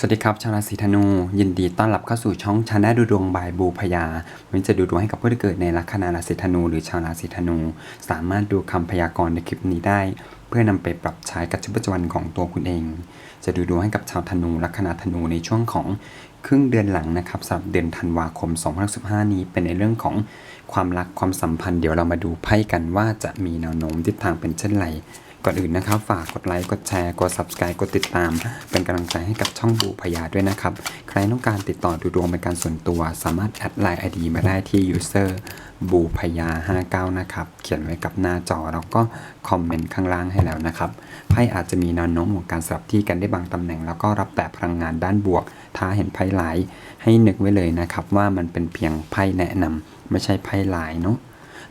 สวัสดีครับชาวราศีธนู ยินดีต้อนรับเข้าสู่ช่องชาแนลดูดวงบายบูพยาวันนี้จะดูดวงให้กับผู้ที่เกิดในลัคนาราศีธนู หรือชาวราศีธนู สามารถดูคำพยากรณ์ในคลิปนี้ได้ เพื่อนำไปปรับใช้กับชีวิตประจำวันของตัวคุณเอง จะดูดวงให้กับชาวธนูลัคนาธนูในช่วงของครึ่งเดือนหลังนะครับสำหรับเดือนธันวาคม 2015 นี้เป็นในเรื่องของความรักความสัมพันธ์เดี๋ยวเรามาดูไพ่กันว่าจะมีแนวโน้มทิศทางเป็นเช่นไร ก่อนอื่นนะครับ ฝากกดไลค์ กดแชร์ กด subscribe กดติดตาม เป็นกำลังใจให้กับช่องบูพยาด้วยนะครับ ใครต้องการติดต่อดูดวงเป็นการส่วนตัว สามารถแอดไลน์ ID มาได้ที่ user บูพยา59 นะครับ เขียนไว้กับหน้าจอแล้วก็คอมเมนต์ข้างล่างให้แล้วนะครับ ไพ่อาจจะมีแนวโน้มของการสลับที่กันได้บางตำแหน่ง แล้วก็รับแต่พลังงานด้านบวก ถ้าเห็นไพ่หลายให้นึกไว้เลยนะครับ ว่ามันเป็นเพียงไพ่แนะนำไม่ใช่ไพ่หลายเนาะ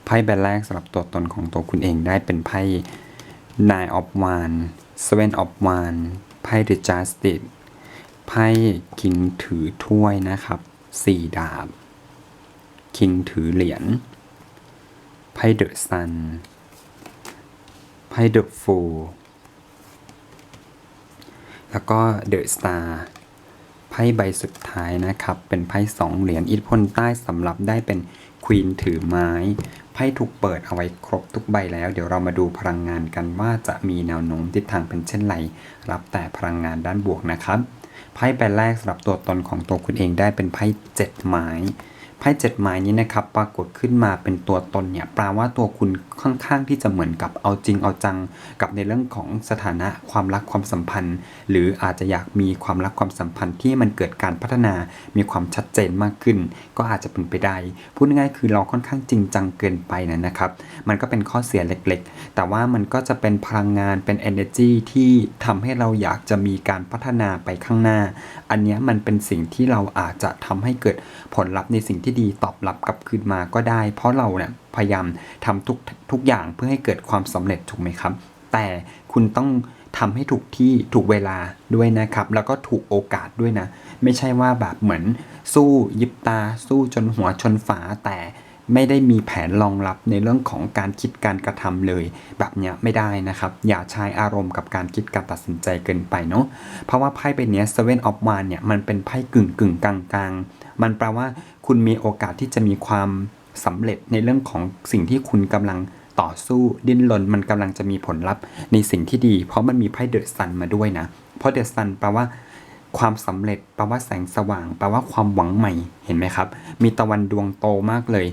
ไพ่ใบแรกสำหรับตัวตนของตัวคุณเองได้เป็นไพ่ Nine of Wands Seven of Wands ไพ่ The Justice ไพ่คิงถือถ้วยนะครับสี่ดาบ คิงถือเหรียญ ไพ่ The Sun ไพ่ The Fool แล้วก็ The Star ไพ่ใบสุดท้ายนะครับ เป็นไพ่สองเหรียญอิทธิพลใต้สำหรับได้เป็นควีนถือไม้ ไพ่ถูกเปิดเอาไว้ครบทุกใบแล้ว เดี๋ยวเรามาดูพลังงานกันว่าจะมีแนวโน้มทิศทางเป็นเช่นไร รับแต่พลังงานด้านบวกนะครับ ไพ่ใบแรกสำหรับตัวตนของตัวคุณเองได้เป็นไพ่เจ็ดไม้ ไพ่เจ็ดไม้นี้นะครับปรากฏขึ้นมาเป็นตัวตนเนี่ยแปลว่าตัวคุณค่อนข้างที่จะเหมือนกับเอาจริงเอาจัง กับในเรื่องของสถานะความรักความสัมพันธ์ หรืออาจจะอยากมีความรักความสัมพันธ์ที่มันเกิดการพัฒนามีความชัดเจนมากขึ้น ก็อาจจะเป็นไปได้พูดง่ายๆคือเราค่อนข้างจริงจังเกินไปนะนะครับ มันก็เป็นข้อเสียเล็กๆ แต่ว่ามันก็จะเป็นพลังงานเป็น energy ที่ทำให้เราอยากจะมีการพัฒนาไปข้างหน้า อันนี้มันเป็นสิ่งที่เราอาจจะทำให้เกิดผลลัพธ์ในสิ่งที่ดีตอบรับกลับคืนมาก็ได้ เพราะเราเนี่ยพยายามทำทุกทุกอย่างเพื่อให้เกิดความสำเร็จถูกไหมครับ แต่คุณต้องทำให้ถูกที่ถูกเวลาด้วยนะครับ แล้วก็ถูกโอกาสด้วยนะ ไม่ใช่ว่าแบบเหมือนสู้ยิบตาสู้จนหัวชนฝาแต่ไม่ได้มีแผนรองรับในเรื่องของการคิดการกระทำเลย แบบเนี้ยไม่ได้นะครับ อย่าใช้อารมณ์กับการคิดการตัดสินใจเกินไปเนาะเพราะว่าไพ่ใบเนี้ย Seven of Wands เนี่ยมันเป็นไพ่กึ่งกึ่งกลางกลางมันแปลว่า คุณมีโอกาสที่จะมีความสำเร็จในเรื่องของสิ่งที่คุณกำลังต่อสู้ดิ้นรนมันกำลังจะมีผลลัพธ์ในสิ่งที่ดี เพราะมันมีไพ่เดอะซันมาด้วยนะ เพราะเดอะซันแปลว่าความสำเร็จแปลว่าแสงสว่างแปลว่าความหวังใหม่เห็นไหมครับ มีตะวันดวงโตมากเลย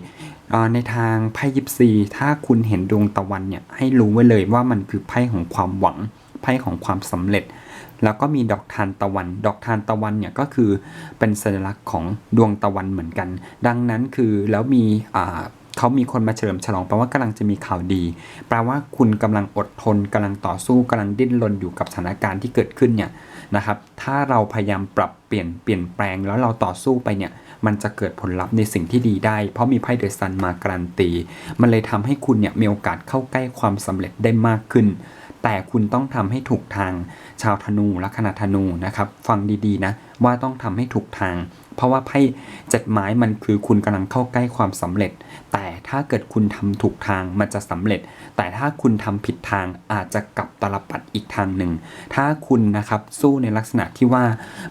เในทางไพ่ยิปซีถ้าคุณเห็นดวงตะวันเนี่ยให้รู้ไว้เลยว่ามันคือไพ่ของความหวังไพ่ของความสำเร็จ แล้วก็มีดอกทานตะวัน ดอกทานตะวันเนี่ยก็คือเป็นสัญลักษณ์ของดวงตะวันเหมือนกัน ดังนั้นคือแล้วมีเขามีคนมาเฉลิมฉลองแปลว่ากำลังจะมีข่าวดี แปลว่าคุณกำลังอดทนกำลังต่อสู้กำลังดิ้นรนอยู่กับสถานการณ์ที่เกิดขึ้นเนี่ยนะครับ ถ้าเราพยายามปรับเปลี่ยนเปลี่ยนแปลงแล้วเราต่อสู้ไปเนี่ย มันจะเกิดผลลัพธ์ในสิ่งที่ดีได้ เพราะมีไพ่เดอะซันมาการันตี มันเลยทำให้คุณเนี่ยมีโอกาสเข้าใกล้ความสำเร็จได้มากขึ้น แต่คุณต้องทำให้ถูกทาง ชาวธนูลัคนาธนูนะครับ ฟังดีๆนะว่าต้องทำให้ถูกทาง เพราะว่าไพ่เจ็ดไม้มันคือคุณกำลังเข้าใกล้ความสำเร็จ แต่ถ้าเกิดคุณทำถูกทางมันจะสำเร็จ แต่ถ้าคุณทำผิดทางอาจจะกลับตลปัดอีกทางหนึ่ง ถ้าคุณนะครับสู้ในลักษณะที่ว่า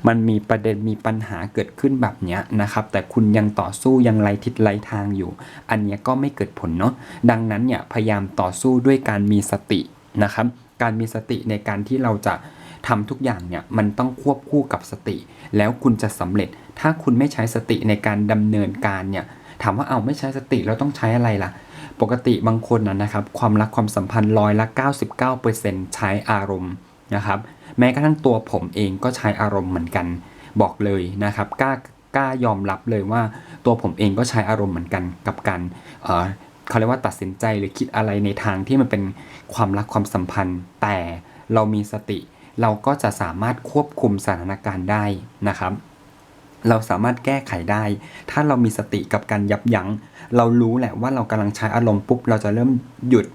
มันมีประเด็นมีปัญหาเกิดขึ้นแบบเนี้ยนะครับ แต่คุณยังต่อสู้ยังไรทิศไรทางอยู่ อันนี้ก็ไม่เกิดผลเนาะดังนั้นเนี่ยพยายามต่อสู้ด้วยการมีสตินะครับ การมีสติในการที่เราจะทำทุกอย่างเนี่ยมันต้องควบคู่กับสติ แล้วคุณจะสำเร็จ ถ้าคุณไม่ใช้สติในการดำเนินการเนี่ยถามว่าเอาไม่ใช้สติแล้วต้องใช้อะไรล่ะ ปกติบางคนนะนะครับความรักความสัมพันธ์ร้อยละ99%ใช้อารมณ์นะครับ แม้กระทั่งตัวผมเองก็ใช้อารมณ์เหมือนกัน บอกเลยนะครับกล้ากล้ายอมรับเลยว่าตัวผมเองก็ใช้อารมณ์เหมือนกันกับการ เขาเรียกว่าตัดสินใจหรือคิดอะไรในทางที่มันเป็นความรักความสัมพันธ์ แต่เรามีสติ เราก็จะสามารถควบคุมสถานการณ์ได้นะครับ เราสามารถแก้ไขได้ ถ้าเรามีสติกับการยับยัง้ง เรารู้แหละว่าเรากำลังใช้อารมณ์ปุ๊บเราจะเริ่มหยุด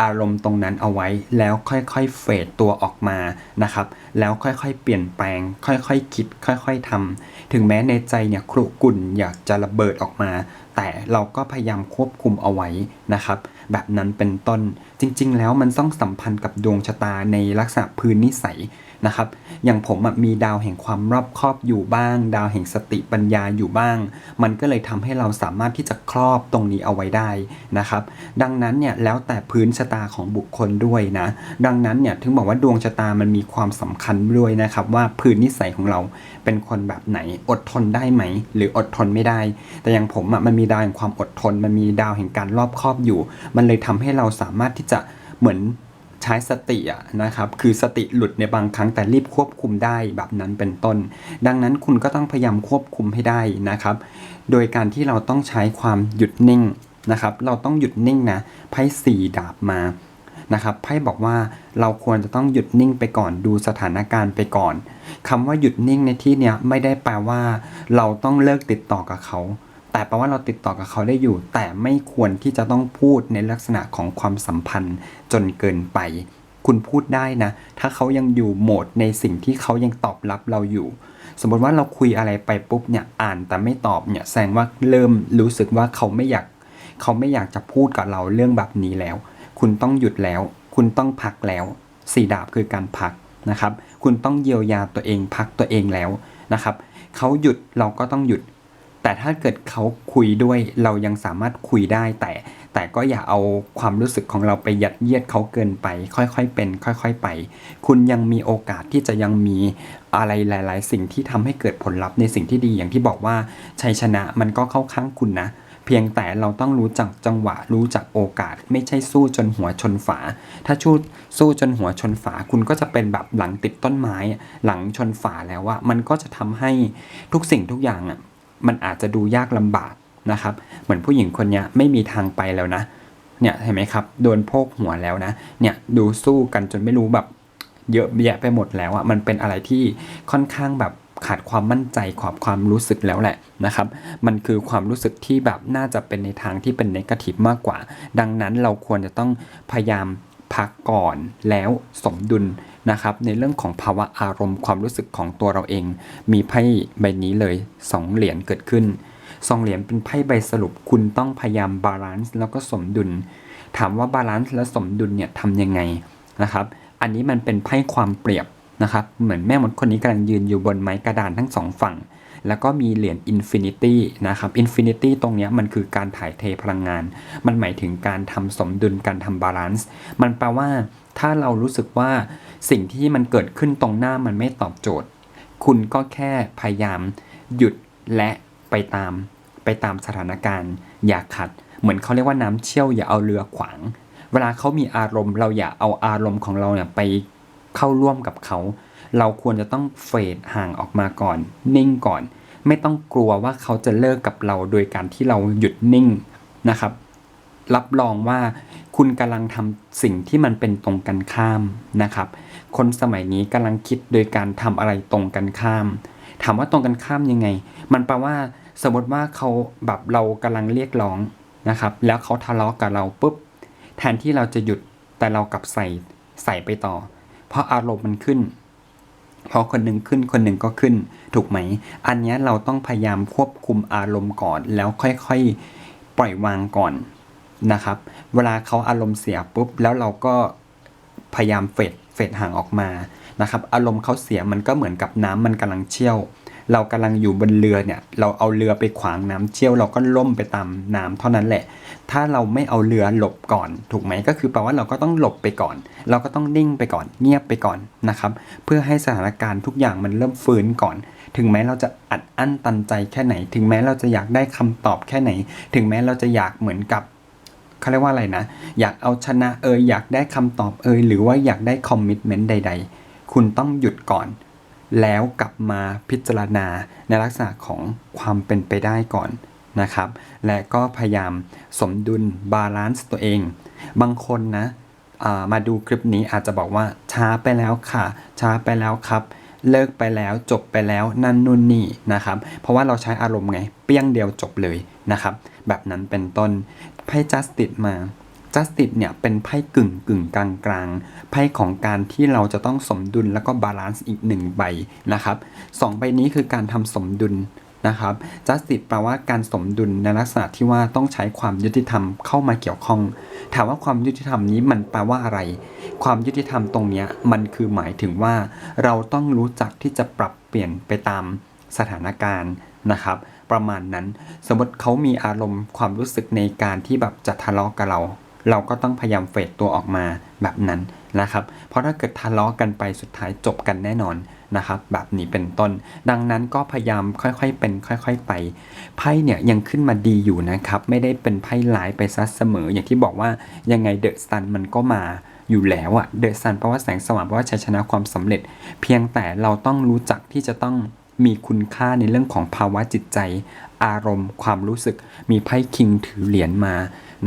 อารมณ์ตรงนั้นเอาไว้แล้วค่อยๆเฟดตัวออกมานะครับ แล้วค่อยๆเปลี่ยนแปลง ค่อยๆคิด ค่อยๆทำถึงแม้ในใจเนี่ยครุกุ่นอยากจะระเบิดออกมา แต่เราก็พยายามควบคุมเอาไว้นะครับ แบบนั้นเป็นต้นจริง ๆ แล้วมันต้องสัมพันธ์กับดวงชะตาในลักษณะพื้นนิสัย นะครับ อย่างผมมีดาวแห่งความรอบครอบอยู่บ้าง ดาวแห่งสติปัญญาอยู่บ้าง มันก็เลยทำให้เราสามารถที่จะครอบตรงนี้เอาไว้ได้นะครับ ดังนั้นเนี่ยแล้วแต่พื้นชะตาของบุคคลด้วยนะ ดังนั้นเนี่ยถึงบอกว่าดวงชะตามันมีความสำคัญด้วยนะครับ ว่าพื้นนิสัยของเราเป็นคนแบบไหนอดทนได้ไหม หรืออดทนไม่ได้ แต่อย่างผมอะมันมีดาวแห่งความอดทน มันมีดาวแห่งการรอบครอบอยู่ มันเลยทำให้เราสามารถที่จะเหมือน ใช้สติอะนะครับ คือสติหลุดในบางครั้งแต่รีบควบคุมได้แบบนั้นเป็นต้น ดังนั้นคุณก็ต้องพยายามควบคุมให้ได้นะครับ โดยการที่เราต้องใช้ความหยุดนิ่งนะครับ เราต้องหยุดนิ่งนะไพ่สี่ดาบมานะครับไพ่บอกว่าเราควรจะต้องหยุดนิ่งไปก่อนดูสถานการณ์ไปก่อนคำว่าหยุดนิ่งในที่เนี้ยไม่ได้แปลว่า เราต้องเลิกติดต่อกับเขา แต่แปลว่าเราติดต่อกับเขาได้อยู่ แต่ไม่ควรที่จะต้องพูดในลักษณะของความสัมพันธ์จนเกินไป คุณพูดได้นะ ถ้าเขายังอยู่โหมดในสิ่งที่เขายังตอบรับเราอยู่ สมมติว่าเราคุยอะไรไปปุ๊บเนี่ยอ่านแต่ไม่ตอบเนี่ยแสดงว่าเริ่มรู้สึกว่าเขาไม่อยาก เขาไม่อยากจะพูดกับเราเรื่องแบบนี้แล้ว คุณต้องหยุดแล้ว คุณต้องพักแล้วสี่ดาบคือการพักนะครับ คุณต้องเยียวยาตัวเองพักตัวเองแล้วนะครับ เขาหยุดเราก็ต้องหยุด แต่ถ้าเกิดเขาคุยด้วยเรายังสามารถคุยได้แต่ แต่ก็อย่าเอาความรู้สึกของเราไปยัดเยียดเขาเกินไป ค่อยๆเป็น ค่อยๆไป คุณยังมีโอกาสที่จะยังมีอะไรหลาย ๆ สิ่งที่ทำให้เกิดผลลัพธ์ในสิ่งที่ดีอย่างที่บอกว่าชัยชนะมันก็เข้าข้างคุณนะ เพียงแต่เราต้องรู้จักจังหวะ รู้จักโอกาส ไม่ใช่สู้จนหัวชนฝา ถ้าชูสู้จนหัวชนฝา คุณก็จะเป็นแบบหลังติดต้นไม้ หลังชนฝาแล้วว่ามันก็จะทำให้ทุกสิ่งทุกอย่างอะ มันอาจจะดูยากลำบากนะครับ เหมือนผู้หญิงคนนี้ไม่มีทางไปแล้วนะ เนี่ยเห็นไหมครับ โดนโพกหัวแล้วนะ เนี่ยดูสู้กันจนไม่รู้แบบเยอะแยะไปหมดแล้วอะ มันเป็นอะไรที่ค่อนข้างแบบขาดความมั่นใจขอบความรู้สึกแล้วแหละนะครับ มันคือความรู้สึกที่แบบน่าจะเป็นในทางที่เป็นนกาทีฟมากกว่า ดังนั้นเราควรจะต้องพยายามพักก่อนแล้วสมดุล นะครับในเรื่องของภาวะอารมณ์ความรู้สึกของตัวเราเอง มีไพ่ใบนี้เลยสองเหรียญเกิดขึ้นสองเหรียญเป็นไพ่ใบสรุปคุณต้องพยายามบาลานซ์แล้วก็สมดุล ถามว่าบาลานซ์และสมดุลเนี่ยทำยังไงนะครับ อันนี้มันเป็นไพ่ความเปรียบนะครับ เหมือนแม่มดคนนี้กำลังยืนอยู่บนไม้กระดานทั้งสองฝั่ง แล้วก็มีเหรียญอินฟินิตี้นะครับอินฟินิตี้ตรงนี้มันคือการถ่ายเทพลังงาน มันหมายถึงการทำสมดุลการทำบาลานซ์มันแปลว่า ถ้าเรารู้สึกว่าสิ่งที่มันเกิดขึ้นตรงหน้ามันไม่ตอบโจทย์ คุณก็แค่พยายามหยุดและไปตาม ไปตามสถานการณ์ อย่าขัด เหมือนเขาเรียกว่าน้ำเชี่ยวอย่าเอาเรือขวาง เวลาเขามีอารมณ์ เราอย่าเอาอารมณ์ของเราเนี่ยไปเข้าร่วมกับเขา เราควรจะต้องเฟดห่างออกมาก่อน นิ่งก่อน ไม่ต้องกลัวว่าเขาจะเลิกกับเราโดยการที่เราหยุดนิ่งนะครับ รับรองว่าคุณกำลังทำสิ่งที่มันเป็นตรงกันข้ามนะครับ คนสมัยนี้กำลังคิดโดยการทำอะไรตรงกันข้าม ถามว่าตรงกันข้ามยังไง มันแปลว่าสมมติว่าเขาแบบเรากำลังเรียกร้องนะครับ แล้วเขาทะเลาะกับเราปุ๊บ แทนที่เราจะหยุดแต่เรากลับใส่ใส่ไปต่อ เพราะอารมณ์มันขึ้นพอคนหนึ่งขึ้นคนหนึ่งก็ขึ้น ถูกไหม อันนี้เราต้องพยายามควบคุมอารมณ์ก่อน แล้วค่อยๆ ปล่อยวางก่อน นะครับ เวลาเขาอารมณ์เสียปุ๊บแล้วเราก็พยายามเฟดเฟดห่างออกมานะครับ อารมณ์เขาเสียมันก็เหมือนกับน้ำมันกำลังเชี่ยว เรากำลังอยู่บนเรือเนี่ย เราเอาเรือไปขวางน้ำเชี่ยว เราก็ล่มไปตามน้ำเท่านั้นแหละ ถ้าเราไม่เอาเรือหลบก่อน ถูกไหมก็คือแปลว่าเราก็ต้องหลบไปก่อน เราก็ต้องนิ่งไปก่อน เงียบไปก่อนนะครับ เพื่อให้สถานการณ์ทุกอย่างมันเริ่มฟื้นก่อน ถึงแม้เราจะอัดอั้นตันใจแค่ไหน ถึงแม้เราจะอยากได้คำตอบแค่ไหน ถึงแม้เราจะอยากเหมือนกับ เขาเรียกว่าอะไรนะ อยากเอาชนะเอยอยากได้คำตอบเอยหรือว่าอยากได้คอมมิชเมนต์ใด ๆ คุณต้องหยุดก่อน แล้วกลับมาพิจารณาในลักษณะของความเป็นไปได้ก่อนนะครับ และก็พยายามสมดุลบาลานซ์ตัวเอง บางคนนะามาดูคลิปนี้อาจจะบอกว่าช้าไปแล้วค่ะ ช้าไปแล้วครับ เลิกไปแล้วจบไปแล้วนั่นนู่นนี่นะครับ เพราะว่าเราใช้อารมณ์ไง เปี้ยงเดียวจบเลยนะครับ แบบนั้นเป็นต้น ไพ่จัสติสมาจัสติสเนี่ยเป็นไพ่กึ่งกึ่งกลางกลางไพ่ของการที่เราจะต้องสมดุลแล้วก็บาลานซ์อีกหนึ่งใบนะครับสองใบนี้คือการทำสมดุลนะครับ justice แปลว่าการสมดุลในลักษณะที่ว่าต้องใช้ความยุติธรรมเข้ามาเกี่ยวข้อง ถามว่าความยุติธรรมนี้มันแปลว่าอะไร ความยุติธรรมตรงนี้มันคือหมายถึงว่า เราต้องรู้จักที่จะปรับเปลี่ยนไปตามสถานการณ์นะครับ ประมาณนั้น สมมติเขามีอารมณ์ความรู้สึกในการที่แบบจะทะเลาะกับเรา เราก็ต้องพยายามเฟดตัวออกมาแบบนั้นนะครับ เพราะถ้าเกิดทะเลาะกันไปสุดท้ายจบกันแน่นอนนะครับแบบนี้เป็นต้น ดังนั้นก็พยายามค่อยๆเป็นค่อย ๆ ไป ไพ่เนี่ยยังขึ้นมาดีอยู่นะครับ ไม่ได้เป็นไพ่ร้ายไปซะเสมอ อย่างที่บอกว่ายังไงเดอะซันมันก็มาอยู่แล้วอะเดอะซันแปลว่าแสงสว่างแปลว่าชัยชนะความสำเร็จ เพียงแต่เราต้องรู้จักที่จะต้อง มีคุณค่าในเรื่องของภาวะจิตใจ อารมณ์ ความรู้สึก มีไพ่คิงถือเหรียญมา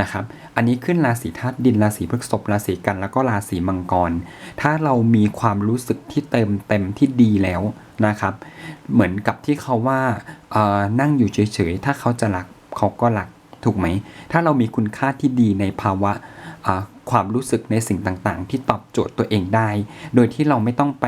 นะครับ อันนี้ขึ้นราศีธาตุดินราศีพฤษภราศีกัน แล้วก็ราศีมังกร ถ้าเรามีความรู้สึกที่เต็มเต็มที่ดีแล้วนะครับ เหมือนกับที่เขาว่านั่งอยู่เฉยๆ ถ้าเขาจะรักเขาก็รักถูกไหม ถ้าเรามีคุณค่าที่ดีในภาวะความรู้สึกในสิ่งต่างๆ ที่ตอบโจทย์ตัวเองได้ โดยที่เราไม่ต้องไป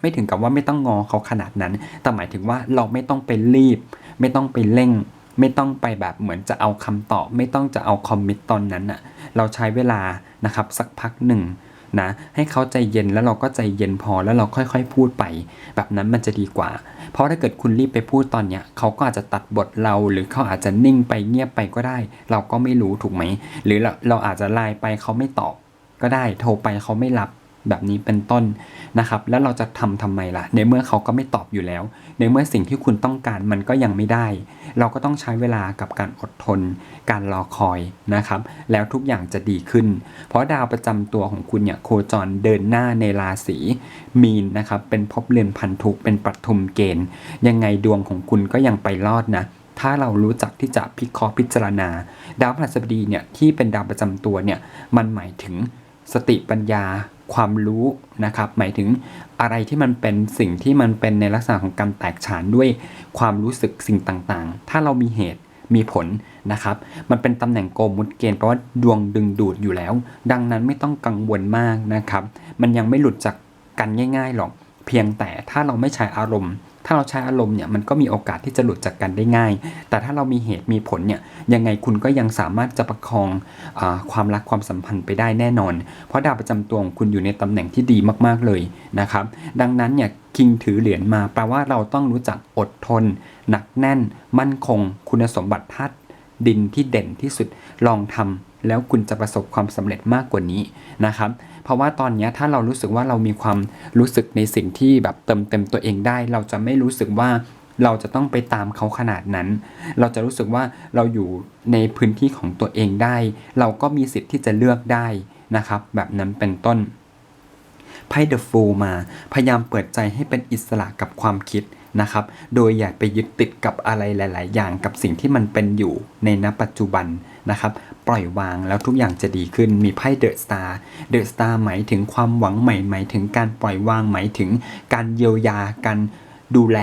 ไม่ถึงกับว่าไม่ต้องงอเขาขนาดนั้น แต่หมายถึงว่าเราไม่ต้องไปรีบ ไม่ต้องไปเร่ง ไม่ต้องไปแบบเหมือนจะเอาคำตอบ ไม่ต้องจะเอาคอมมิตตอนนั้นอะเราใช้เวลานะครับสักพักหนึ่งนะให้เขาใจเย็นแล้วเราก็ใจเย็นพอแล้วเราค่อยๆ พูดไป แบบนั้นมันจะดีกว่า เพราะถ้าเกิดคุณรีบไปพูดตอนเนี้ยเขาก็อาจจะตัดบทเราหรือเขาอาจจะนิ่งไปเงียบไปก็ได้ เราก็ไม่รู้ถูกไหม หรือเราเราอาจจะไลน์ไปเขาไม่ตอบก็ได้ โทรไปเขาไม่รับ แบบนี้เป็นต้นนะครับ แล้วเราจะทำทำไมล่ะ ในเมื่อเขาก็ไม่ตอบอยู่แล้ว ในเมื่อสิ่งที่คุณต้องการมันก็ยังไม่ได้ เราก็ต้องใช้เวลากับการอดทน การรอคอยนะครับ แล้วทุกอย่างจะดีขึ้น เพราะดาวประจำตัวของคุณเนี่ยโคจรเดินหน้าในราศีมีนนะครับ เป็นภพเรือนพันธุเป็นปฐุมเกณฑ์ ยังไงดวงของคุณก็ยังไปรอดนะถ้าเรารู้จักที่จะพิเคราะห์พิจารณา ดาวพฤหัสบดีเนี่ยที่เป็นดาวประจำตัวเนี่ยมันหมายถึงสติปัญญา ความรู้นะครับหมายถึงอะไรที่มันเป็นสิ่งที่มันเป็นในลักษณะของการแตกฉานด้วยความรู้สึกสิ่งต่างๆ ถ้าเรามีเหตุมีผลนะครับ มันเป็นตำแหน่งโกมุตเกณฑ์แปลว่าดวงดึงดูดอยู่แล้ว ดังนั้นไม่ต้องกังวลมากนะครับ มันยังไม่หลุดจากกันง่าย ๆ หรอก เพียงแต่ถ้าเราไม่ใช้อารมณ์ ถ้าเราใช้อารมณ์เนี่ยมันก็มีโอกาสที่จะหลุดจากกันได้ง่าย แต่ถ้าเรามีเหตุมีผลเนี่ยยังไงคุณก็ยังสามารถจะประคองอความรักความสัมพันธ์ไปได้แน่นอน เพราะดาวประจำตัวของคุณอยู่ในตำแหน่งที่ดีมากๆเลยนะครับ ดังนั้นเนี่ยคิงถือเหรียญมาแปลว่าเราต้องรู้จักอดทน หนักแน่น มั่นคง คุณสมบัติธาตุ ดินที่เด่นที่สุดลองทำแล้วคุณจะประสบความสำเร็จมากกว่านี้นะครับ เพราะว่าตอนนี้ถ้าเรารู้สึกว่าเรามีความรู้สึกในสิ่งที่แบบเติมเต็มตัวเองได้ เราจะไม่รู้สึกว่าเราจะต้องไปตามเขาขนาดนั้น เราจะรู้สึกว่าเราอยู่ในพื้นที่ของตัวเองได้ เราก็มีสิทธิ์ที่จะเลือกได้นะครับ แบบนั้นเป็นต้นไพ่เดอะฟูมา พยายามเปิดใจให้เป็นอิสระกับความคิด นะครับ โดยอย่าไปยึดติดกับอะไรหลาย ๆ อย่างกับสิ่งที่มันเป็นอยู่ในณปัจจุบันนะครับ ปล่อยวางแล้วทุกอย่างจะดีขึ้น มีไพ่เดอะสตาร์เดอะสตาร์หมายถึงความหวังใหม่หมายถึงการปล่อยวางหมายถึงการเยียวยาการดูแล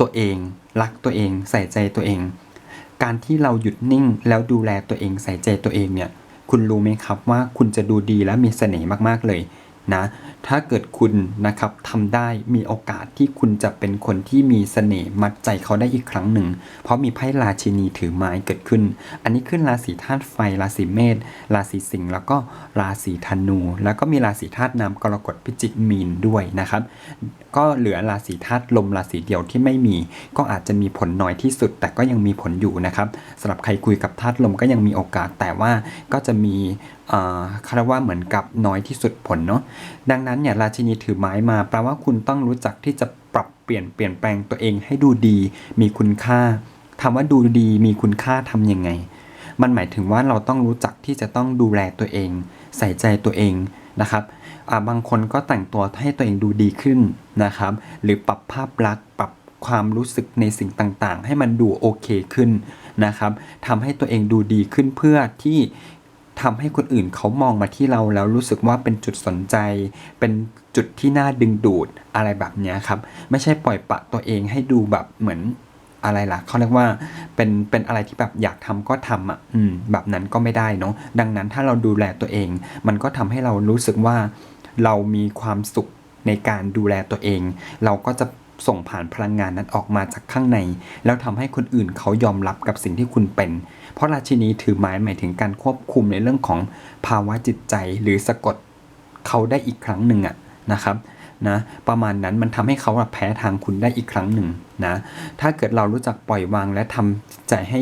ตัวเอง รักตัวเอง ใส่ใจตัวเอง การที่เราหยุดนิ่งแล้วดูแลตัวเองใส่ใจตัวเองเนี่ย คุณรู้ไหมครับว่าคุณจะดูดีและมีเสน่ห์มากๆเลย นะ ถ้าเกิดคุณนะครับทำได้มีโอกาสที่คุณจะเป็นคนที่มีเสน่ห์มัดใจเขาได้อีกครั้งหนึ่ง เพราะมีไพ่ราชินีถือไม้เกิดขึ้น อันนี้ขึ้นราศีธาตุไฟ ราศีเมษ ราศีสิงห์ แล้วก็ราศีธนู แล้วก็มีราศีธาตุน้ำกรกฎพิจิกมีนด้วยนะครับ ก็เหลือราศีธาตุลมราศีเดียวที่ไม่มี ก็อาจจะมีผลน้อยที่สุด แต่ก็ยังมีผลอยู่นะครับสำหรับใครคุยกับธาตุลมก็ยังมีโอกาสแต่ว่าก็จะมีคาดว่าเหมือนกับน้อยที่สุดผลเนาะดังนั้นเนี่ยราชินีถือไม้มาแปลว่าคุณต้องรู้จักที่จะปรับเปลี่ยนเปลี่ยนแปลงตัวเองให้ดูดี มีคุณค่าถามว่าดูดีมีคุณค่าทำยังไง มันหมายถึงว่าเราต้องรู้จักที่จะต้องดูแลตัวเอง ใส่ใจตัวเองนะครับบางคนก็แต่งตัวให้ตัวเองดูดีขึ้นนะครับ หรือปรับภาพลักษณ์ปรับความรู้สึกในสิ่งต่างๆ ให้มันดูโอเคขึ้นนะครับทำให้ตัวเองดูดีขึ้นเพื่อที่ ทำให้คนอื่นเขามองมาที่เราแล้วรู้สึกว่าเป็นจุดสนใจ เป็นจุดที่น่าดึงดูดอะไรแบบนี้ครับ ไม่ใช่ปล่อยปะตัวเองให้ดูแบบเหมือนอะไรล่ะเขาเรียกว่าเป็นเป็นอะไรที่แบบอยากทำก็ทำอะอืมแบบนั้นก็ไม่ได้เนาะดังนั้นถ้าเราดูแลตัวเอง มันก็ทำให้เรารู้สึกว่าเรามีความสุขในการดูแลตัวเอง เราก็จะส่งผ่านพลังงานนั้นออกมาจากข้างใน แล้วทำให้คนอื่นเขายอมรับกับสิ่งที่คุณเป็น เพราะราชินีถือไม้หมายถึงการควบคุมในเรื่องของภาวะจิตใจหรือสะกดเขาได้อีกครั้งหนึ่งอะนะครับนะประมาณนั้นมันทำให้เขาแพ้ทางคุณได้อีกครั้งหนึ่งนะถ้าเกิดเรารู้จักปล่อยวางและทำใจให้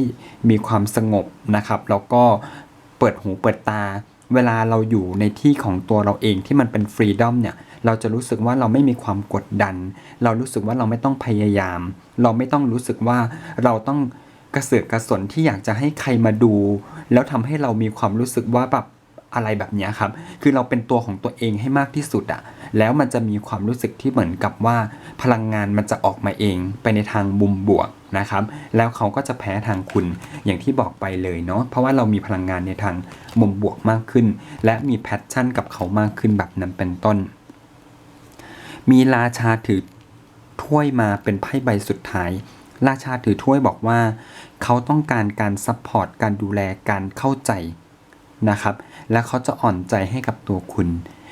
มีความสงบนะครับแล้วก็เปิดหูเปิดตา เวลาเราอยู่ในที่ของตัวเราเองที่มันเป็นฟรีดอมเนี่ยเราจะรู้สึกว่าเราไม่มีความกดดัน เรารู้สึกว่าเราไม่ต้องพยายาม เราไม่ต้องรู้สึกว่าเราต้อง กระเสือกกระสนที่อยากจะให้ใครมาดู แล้วทำให้เรามีความรู้สึกว่าแบบอะไรแบบนี้ครับ คือเราเป็นตัวของตัวเองให้มากที่สุดอะแล้วมันจะมีความรู้สึกที่เหมือนกับว่า พลังงานมันจะออกมาเองไปในทางมุมบวกนะครับ แล้วเขาก็จะแพ้ทางคุณอย่างที่บอกไปเลยเนาะ เพราะว่าเรามีพลังงานในทางมุมบวกมากขึ้น และมีแพชชั่นกับเขามากขึ้นแบบนั้นเป็นต้น มีราชาถือถ้วยมาเป็นไพ่ใบสุดท้าย ราชาถือถ้วยบอกว่า เขาต้องการการซัพพอร์ตการดูแลการเข้าใจนะครับ และเขาจะอ่อนใจให้กับตัวคุณ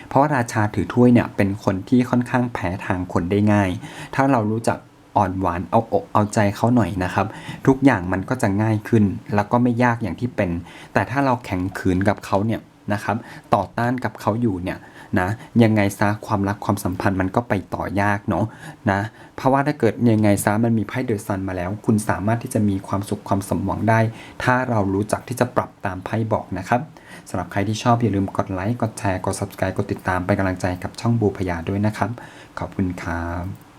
เพราะว่าราชาถือถ้วยเนี่ยเป็นคนที่ค่อนข้างแพ้ทางคนได้ง่าย ถ้าเรารู้จักอ่อนหวานเอาอกเอาใจเขาหน่อยนะครับ ทุกอย่างมันก็จะง่ายขึ้น แล้วก็ไม่ยากอย่างที่เป็น แต่ถ้าเราแข็งขืนกับเขาเนี่ยนะครับ ต่อต้านกับเขาอยู่เนี่ย นะยังไงซะความรักความสัมพันธ์มันก็ไปต่อยากเนาะนะเพราะว่าถ้าเกิดยังไงซะมันมีไพ่เดอะซันมาแล้ว คุณสามารถที่จะมีความสุขความสมหวังได้ ถ้าเรารู้จักที่จะปรับตามไพ่บอกนะครับสำหรับใครที่ชอบอย่าลืมกดไลค์กดแชร์กด subscribe กดติดตามเป็นกำลังใจกับช่องบูพยาด้วยนะครับ ขอบคุณครับ